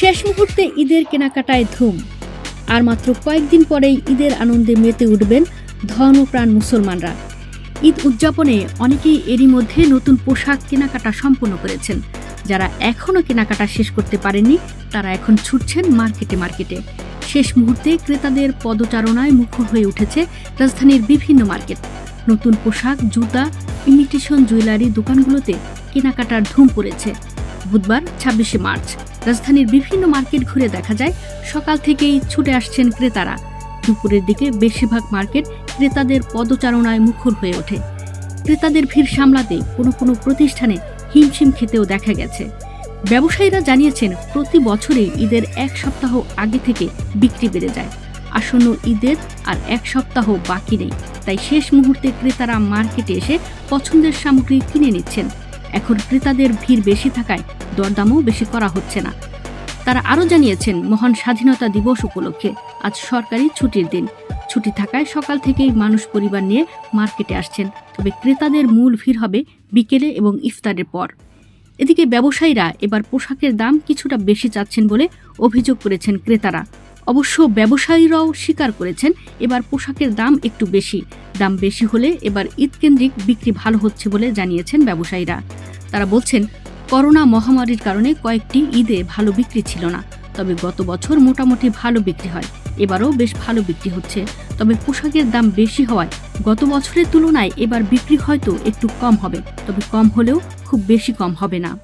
শেষ মুহূর্তে ঈদের কেনাকাটায় ধুম। আর মাত্র কয়েকদিন পরেই ঈদের আনন্দে মেতে উঠবেন ধর্মপ্রাণ মুসলমানরা। ঈদ উদযাপনে অনেকেই এরই মধ্যে নতুন পোশাক কেনাকাটা সম্পন্ন করেছেন। যারা এখনও কেনাকাটা শেষ করতে পারেননি, তারা এখন ছুটছেন মার্কেটে মার্কেটে। শেষ মুহূর্তে ক্রেতাদের পদচারণায় মুখর হয়ে উঠেছে রাজধানীর বিভিন্ন মার্কেট। নতুন পোশাক, জুতা, ইমিটেশন, জুয়েলারি দোকানগুলোতে কেনাকাটার ধুম পড়েছে। বুধবার, ছাব্বিশে মার্চ। রাজধানীর বিভিন্ন মার্কেট ঘুরে দেখা যায়, সকাল থেকেই ছুটে আসছেন ক্রেতারা। দুপুরের দিকে বেশিরভাগ মার্কেট ক্রেতাদের পদচারণায় মুখর হয়ে ওঠে। ক্রেতাদের ভিড় সামলাতে কোনো কোনো প্রতিষ্ঠানে হিমশিম খেতেও দেখা গেছে। ব্যবসায়ীরা জানিয়েছেন, প্রতি বছরই ঈদের এক সপ্তাহ আগে থেকে বিক্রি বেড়ে যায়। আসন্ন ঈদের আর এক সপ্তাহ বাকি নেই। তাই শেষ মুহূর্তে ক্রেতারা মার্কেটে এসে পছন্দের সামগ্রী কিনে নিচ্ছেন। এখন ক্রেতাদের ভিড় বেশি থাকায় দরদামও বেশি করা হচ্ছে না। তারা আরও জানিয়েছেন, মহান স্বাধীনতা দিবস উপলক্ষে আজ সরকারি ছুটির দিন। ছুটি থাকায় সকাল থেকেই মানুষ পরিবার নিয়ে মার্কেটে আসছেন। তবে ক্রেতাদের মূল ভিড় হবে বিকেলে এবং ইফতারের পর। এদিকে ব্যবসায়ীরা এবার পোশাকের দাম কিছুটা বেশি চাচ্ছেন বলে অভিযোগ করেছেন ক্রেতারা। অবশ্য ব্যবসায়ীরাও স্বীকার করেছেন, এবার পোশাকের দাম একটু বেশি। দাম বেশি হলে এবার ঈদকেন্দ্রিক বিক্রি ভালো হচ্ছে বলে জানিয়েছেন ব্যবসায়ীরা। তারা বলছেন করোনা মহামারীর কারণে কয়েকটি ঈদে ভালো বিক্রি ছিল না। তবে গত বছর মোটামুটি ভালো বিক্রি হয়। এবারও বেশ ভালো বিক্রি হচ্ছে। তবে পোশাকের দাম বেশি হওয়ায় গত বছরের তুলনায় এবার বিক্রি হয়তো একটু কম হবে। তবে কম হলেও খুব বেশি কম হবে না।